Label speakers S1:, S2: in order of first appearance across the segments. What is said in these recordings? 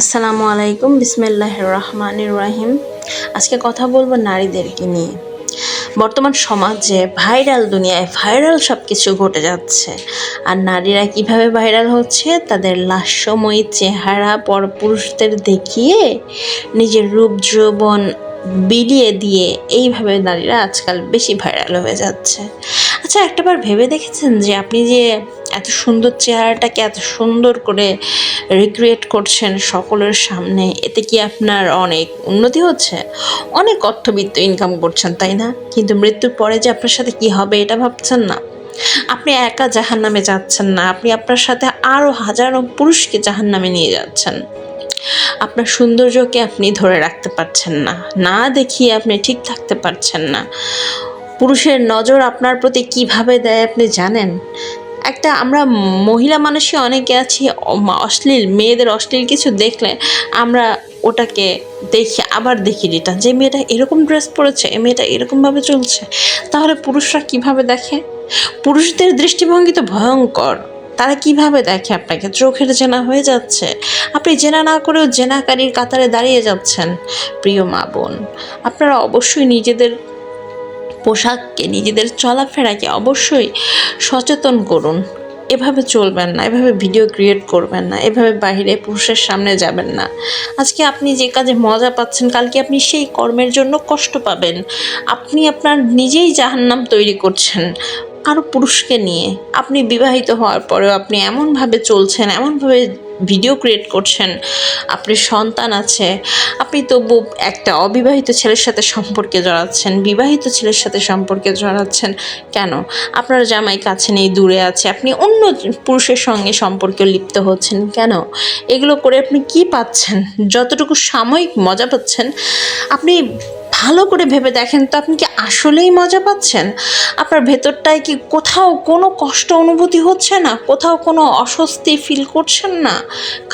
S1: আসসালামু আলাইকুম বিসমিল্লাহ রহমান রাহিম। আজকে কথা বলব নারীদেরকে নিয়ে। বর্তমান সমাজে ভাইরাল দুনিয়ায় ভাইরাল সব কিছু ঘটে যাচ্ছে। আর নারীরা কীভাবে ভাইরাল হচ্ছে, তাদের লাস্যময়ী চেহারা পরপুরুষদের দেখিয়ে, নিজের রূপ, যৌবন বিলিয়ে দিয়ে এইভাবে নারীরা আজকাল বেশি ভাইরাল হয়ে যাচ্ছে। আচ্ছা একটাবার ভেবে দেখেছেন যে আপনি যে এত সুন্দর চেহারাটাকে এত সুন্দর করে রিক্রিয়েট করছেন সকলের সামনে, এতে কি আপনার অনেক উন্নতি হচ্ছে? অনেক অর্থবিত্ত ইনকাম করছেন, তাই না? কিন্তু মৃত্যুর পরে যে আপনার সাথে কি হবে এটা ভাবছেন না। আপনি একা জাহান নামে যাচ্ছেন না, আপনি আপনার সাথে আরও হাজারো পুরুষকে জাহান নামে নিয়ে যাচ্ছেন। আপনার সৌন্দর্যকে আপনি ধরে রাখতে পারছেন না না দেখিয়ে আপনি ঠিক থাকতে পারছেন না। পুরুষের নজর আপনার প্রতি কীভাবে দেয় আপনি জানেন? একটা আমরা মহিলা মানুষই অনেকে আছি অশ্লীল, মেয়েদের অশ্লীল কিছু দেখলে আমরা ওটাকে দেখি, আবার দেখি রিটার্ন যে মেয়েটা এরকম ড্রেস পরেছে এ মেয়েটা এরকমভাবে চলছে, তাহলে পুরুষরা কীভাবে দেখে? পুরুষদের দৃষ্টিভঙ্গি তো ভয়ঙ্কর। তারা কীভাবে দেখে আপনাকে? চোখের জেনা হয়ে যাচ্ছে। আপনি জেনা না করেও জেনাকারীর কাতারে দাঁড়িয়ে যাচ্ছেন, প্রিয় মা বোন। আপনারা অবশ্যই নিজেদের পোশাককে, নিজেদের চলাফেরাকে অবশ্যই সচেতন করুন। এভাবে চলবেন না, এভাবে ভিডিও ক্রিয়েট করবেন না, এভাবে বাইরে পুরুষের সামনে যাবেন না। আজকে আপনি যে কাজে মজা পাচ্ছেন, কালকে আপনি সেই কর্মের জন্য কষ্ট পাবেন। আপনি আপনার নিজেই জাহান্নাম তৈরি করছেন আরও পুরুষকে নিয়ে। আপনি বিবাহিত হওয়ার পরেও আপনি এমনভাবে চলছেন, এমনভাবে ভিডিও ক্রিয়েট করছেন, আপনি সন্তান আছে, আপনি তবু একটা অবিবাহিত ছেলের সাথে সম্পর্কে জড়াচ্ছেন, বিবাহিত ছেলের সাথে সম্পর্কে জড়াচ্ছেন কেন? আপনার জামাই কাছে নেই, দূরে আছে, আপনি অন্য পুরুষের সঙ্গে সম্পর্কে লিপ্ত হচ্ছেন কেন? এগুলো করে আপনি কি পাচ্ছেন? যতটুকু সাময়িক মজা পাচ্ছেন, আপনি ভালো করে ভেবে দেখেন, তো আপনি কি আসলেই মজা পাচ্ছেন? আপনার ভেতরটায় কি কোথাও কোনো কষ্ট অনুভূতি হচ্ছে না? কোথাও কোনো অস্বস্তি ফিল করছেন না?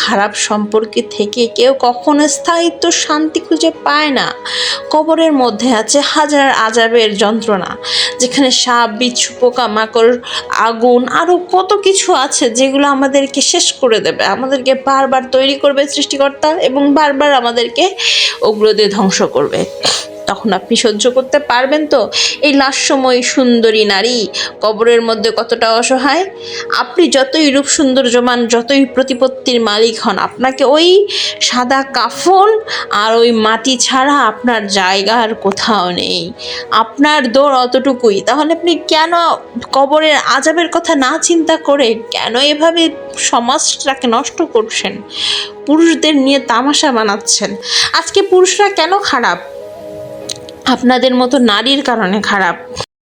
S1: খারাপ সম্পর্কে থেকে কেউ কখনো স্থায়িত্ব, শান্তি খুঁজে পায় না। কবরের মধ্যে আছে হাজার আজাবের যন্ত্রণা, যেখানে সাপ, বিচ্ছু পোকা মাকড় আগুন আরও কত কিছু আছে যেগুলো আমাদেরকে শেষ করে দেবে, আমাদেরকে বারবার তৈরি করবে সৃষ্টিকর্তা এবং বারবার আমাদেরকে ওগুলো দিয়ে ধ্বংস করবে। তখন আপনি সহ্য করতে পারবেন তো? এই লাস্যময়ী সুন্দরী নারী, কবরের মধ্যে কতটা অসহায়? আপনি যতই রূপ সৌন্দর্যমান যতই প্রতিপত্তির মালিক হন, আপনাকে ওই সাদা কাফন আর ওই মাটি ছাড়া আপনার জায়গা আর কোথাও নেই। আপনার দৌড় অতটুকুই। তাহলে আপনি কেন কবরের আজাবের কথা না চিন্তা করে কেন এভাবে সমাজটাকে নষ্ট করছেন? পুরুষদের নিয়ে তামাশা বানাচ্ছেন। আজকে পুরুষরা কেন খারাপ? আপনাদের মতো নারীর কারণে খারাপ।